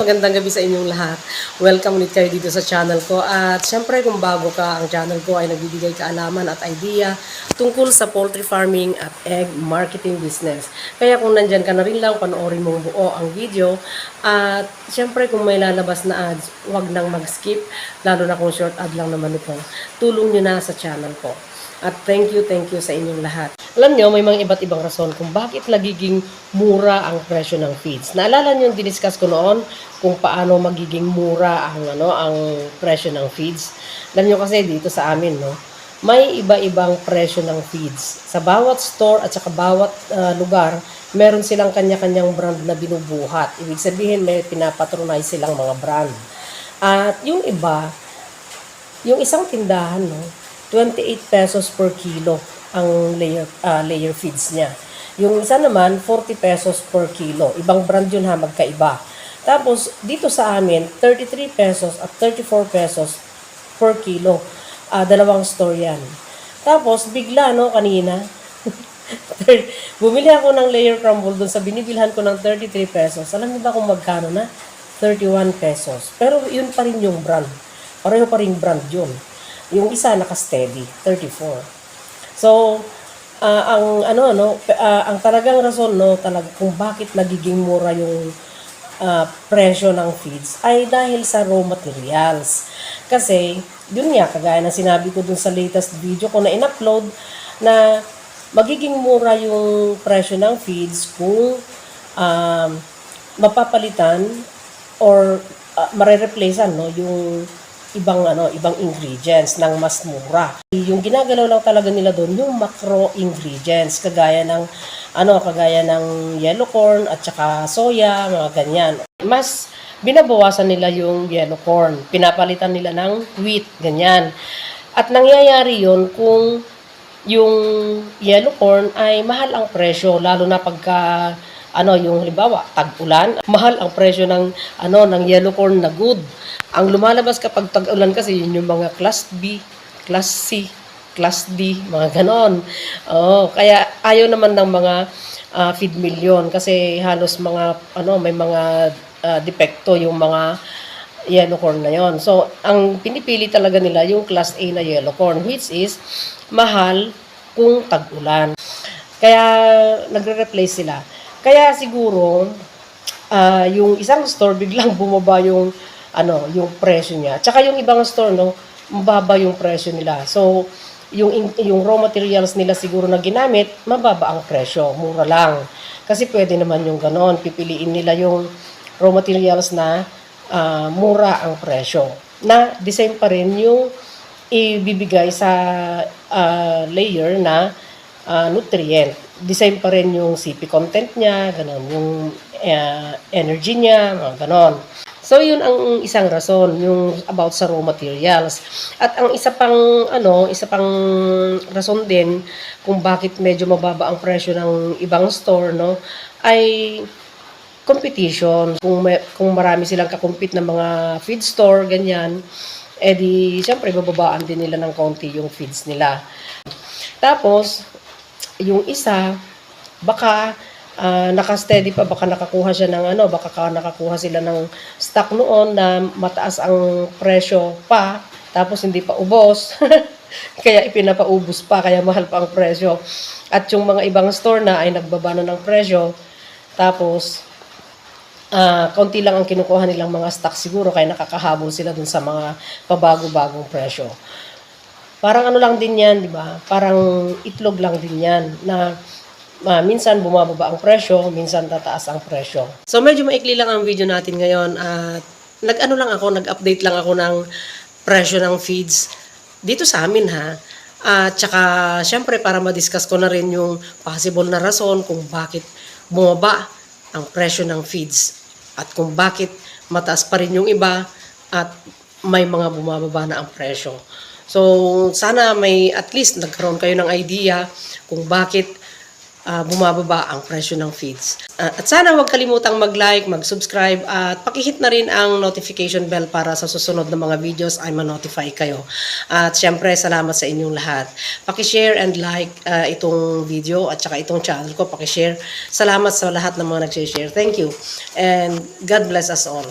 Magandang gabi sa inyong lahat. Welcome ulit kayo dito sa channel ko. At syempre kung bago ka, ang channel ko ay nagbibigay kaalaman at idea tungkol sa poultry farming at egg marketing business. Kaya kung nandyan ka na rin lang, panoorin mong buo ang video. At syempre kung may lalabas na ads, huwag nang mag-skip. Lalo na kung short ad lang naman ito. Tulong nyo na sa channel ko. At thank you, thank you sa inyong lahat. Alam nyo, may mga iba't ibang rason kung bakit nagiging mura ang presyo ng feeds. Naalala nyo yung diniscuss ko noon kung paano magiging mura ang ano ang presyo ng feeds. Alam nyo kasi dito sa amin, no, may iba-ibang presyo ng feeds. Sa bawat store at saka bawat ah, lugar, meron silang kanya-kanyang brand na binubuhat. Ibig sabihin, may pinapatronize silang mga brand. At yung iba, yung isang tindahan, no, 28 pesos per kilo ang layer ah, layer feeds niya. Yung isa naman 40 pesos per kilo. Ibang brand yun ha, magkaiba. Tapos dito sa amin 33 pesos at 34 pesos per kilo. Ah, dalawang store yan. Tapos bigla no kanina Bumili ako ng layer crumble doon sa binibilhan ko ng 33 pesos. Alam niyo ba kung magkano na? 31 pesos. Pero yun pa rin yung brand. Pareho pa rin brand yun. Yung isa naka-steady, 34. So, ah, ang ano no, ah, ang talagang rason no, talaga kung bakit nagiging mura yung ah, presyo ng feeds ay dahil sa raw materials. Kasi, yun nga, kagaya ng sinabi ko dun sa latest video ko na in-upload, na magiging mura yung presyo ng feeds kung um, mapapalitan or uh, marereplacean no, yung ibang ano ibang ingredients ng mas mura. Yung ginagalaw lang talaga nila doon yung macro ingredients kagaya ng ano kagaya ng yellow corn at saka soya, mga ganyan. Mas binabawasan nila yung yellow corn, pinapalitan nila ng wheat, ganyan. At nangyayari yon kung yung yellow corn ay mahal ang presyo lalo na pagka ano yung halimbawa tag-ulan mahal ang presyo ng ano ng yellow corn na good ang lumalabas kapag tag-ulan kasi yun yung mga class B class C class D mga ganon oh kaya ayaw naman ng mga ah, feed million kasi halos mga ano may mga ah, depekto yung mga yellow corn na yon. So, ang pinipili talaga nila yung class A na yellow corn, which is mahal kung tag-ulan. Kaya, nagre-replace sila. Kaya siguro, ah, yung isang store biglang bumaba yung ano, yung presyo niya. Tsaka yung ibang store, no, mababa yung presyo nila. So, yung yung raw materials nila siguro na ginamit, mababa ang presyo, mura lang. Kasi pwede naman yung ganon, pipiliin nila yung raw materials na ah, mura ang presyo. Na the same pa rin yung ibibigay sa ah, layer na ah, nutrient. The same pa rin yung CP content niya, ganon, yung ah, energy niya, mga ganon. So yun ang isang rason yung about sa raw materials. At ang isa pang ano, isa pang rason din kung bakit medyo mababa ang presyo ng ibang store no ay competition. Kung may, kung marami silang kakumpit na mga feed store ganyan, eh di syempre bababaan din nila ng konti yung feeds nila. Tapos yung isa baka ah, naka-steady pa, baka nakakuha siya ng ano, baka ka nakakuha sila ng stock noon na mataas ang presyo pa, tapos hindi pa ubos. kaya ipinapaubos pa, kaya mahal pa ang presyo. At yung mga ibang store na ay nagbaba na ng presyo, tapos ah konti lang ang kinukuha nilang mga stock siguro, kaya nakakahabol sila dun sa mga pabago-bagong presyo. Parang ano lang din yan, di ba? Parang itlog lang din yan na ah, minsan bumababa ang presyo, minsan tataas ang presyo. So medyo maikli lang ang video natin ngayon at nag-ano lang ako, nag-update lang ako ng presyo ng feeds dito sa amin ha. At saka syempre para ma-discuss ko na rin yung possible na rason kung bakit bumaba ang presyo ng feeds at kung bakit mataas pa rin yung iba at may mga bumababa na ang presyo. So, sana may at least nagkaroon kayo ng idea kung bakit ah, bumababa ang presyo ng feeds. Ah, at sana huwag kalimutang mag-like, mag-subscribe at pakihit na rin ang notification bell para sa susunod na mga videos ay ma-notify kayo. At syempre, salamat sa inyong lahat. Pakishare and like ah, itong video at saka itong channel ko. Pakishare. Salamat sa lahat ng mga nag-share. Thank you. And God bless us all.